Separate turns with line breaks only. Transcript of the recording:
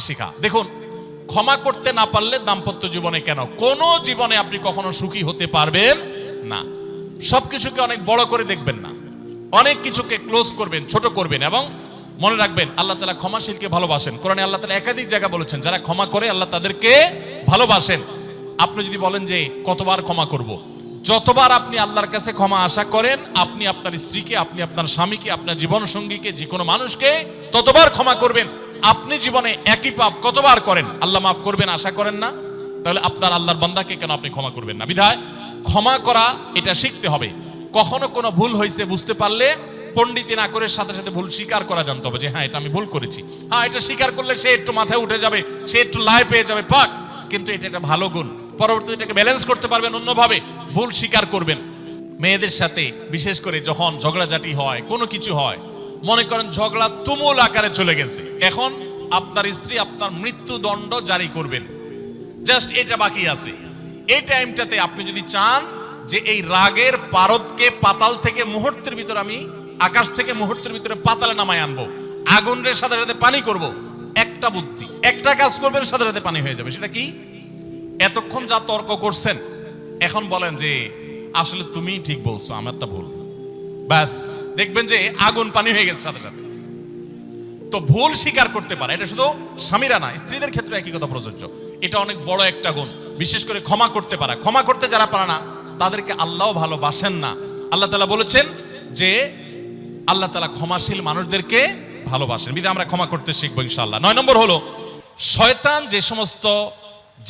শেখা। দেখুন, ক্ষমা করতে না পারলে দাম্পত্য জীবনে কেন? কোন জীবনে আপনি কখনো সুখী হতে পারবেন না। সবকিছুকে অনেক বড় করে দেখবেন না। অনেক কিছুকে ক্লোজ করবেন, ছোট করবেন এবং মনে রাখবেন, আল্লাহ তালা ক্ষমাশীলকে ভালোবাসেন। কোরআনে আল্লাহ তালা একাধিক জায়গা বলেছেন, যারা ক্ষমা করে আল্লাহ তাদেরকে ভালোবাসেন। আপনি যদি বলেন যে, কতবার ক্ষমা করব। যতবার আপনি আল্লাহর কাছে ক্ষমা আশা করেন, আপনি আপনার স্ত্রীকে, আপনি আপনার স্বামীকে, আপনার জীবন সঙ্গীকে যে কোনো মানুষকে ততবার ক্ষমা করবেন। আপনি জীবনে একই পাপ কতবার করেন? আল্লাহ মাফ করবেন, আশা করেন না। তাহলে আপনার আল্লাহর বান্দাকে কেন আপনি ক্ষমা করবেন না? বিধায় ক্ষমা করা, এটা শিখতে হবে। কখনো কোনো ভুল হয়েছে বুঝতে পারলে পণ্ডিতি না করে সাথে সাথে ভুল স্বীকার করা জানতে হবে যে হ্যাঁ এটা আমি ভুল করেছি। হ্যাঁ এটা স্বীকার করলে সে একটু মাথায় উঠে যাবে, সে একটু লাই পেয়ে যাবে। পাক, কিন্তু এটা একটা ভালো গুণ। পরবর্তীতে এটাকে ব্যালেন্স করতে পারবেন অন্যভাবে, ভুল স্বীকার করবেন। মেয়েদের সাথে, বিশেষ করে যখন ঝগড়াঝাটি হয়, কোনো কিছু হয় মনে করেন ঝগড়া তুমুল আকারে চলে গেছে। এখন আপনার স্ত্রী আপনার মৃত্যুদণ্ড জারি করবেন। জাস্ট এটা বাকি আছে। এই টাইমটাতে আপনি যদি চান যে এই রাগের পারদকে পাতাল থেকে মুহূর্তের ভিতর আমি আকাশ থেকে মুহূর্তের ভিতরে পাতালে নামায় আনব। আগুনের সাথে সাথে পানি করব। একটা বুদ্ধি। একটা কাজ করবেন, সাথে সাথে পানি হয়ে যাবে। সেটা কি? এতক্ষণ যা তর্ক করছেন, এখন বলেন যে, আসলে তুমি ঠিক বলছো আমারটা ভুল। ব্যাস, দেখবেন যে আগুন পানি হয়ে গেছে সাথে সাথে। তো ভুল স্বীকার করতে পারে, এটা শুধু স্বামীরা না, স্ত্রীদের ক্ষেত্রে একই কথা প্রযোজ্য। এটা অনেক বড় একটা গুণ, বিশেষ করে ক্ষমা করতে পারা। ক্ষমা করতে যারা পারে না, তাদেরকে আল্লাহ ভালোবাসেন না। আল্লাহ তালা বলেছেন যে, আল্লাহ তালা ক্ষমাশীল মানুষদেরকে ভালোবাসেন। বিধে আমরা ক্ষমা করতে শিখব ইনশাল্লাহ নয় নম্বর হলো, শয়তান যে সমস্ত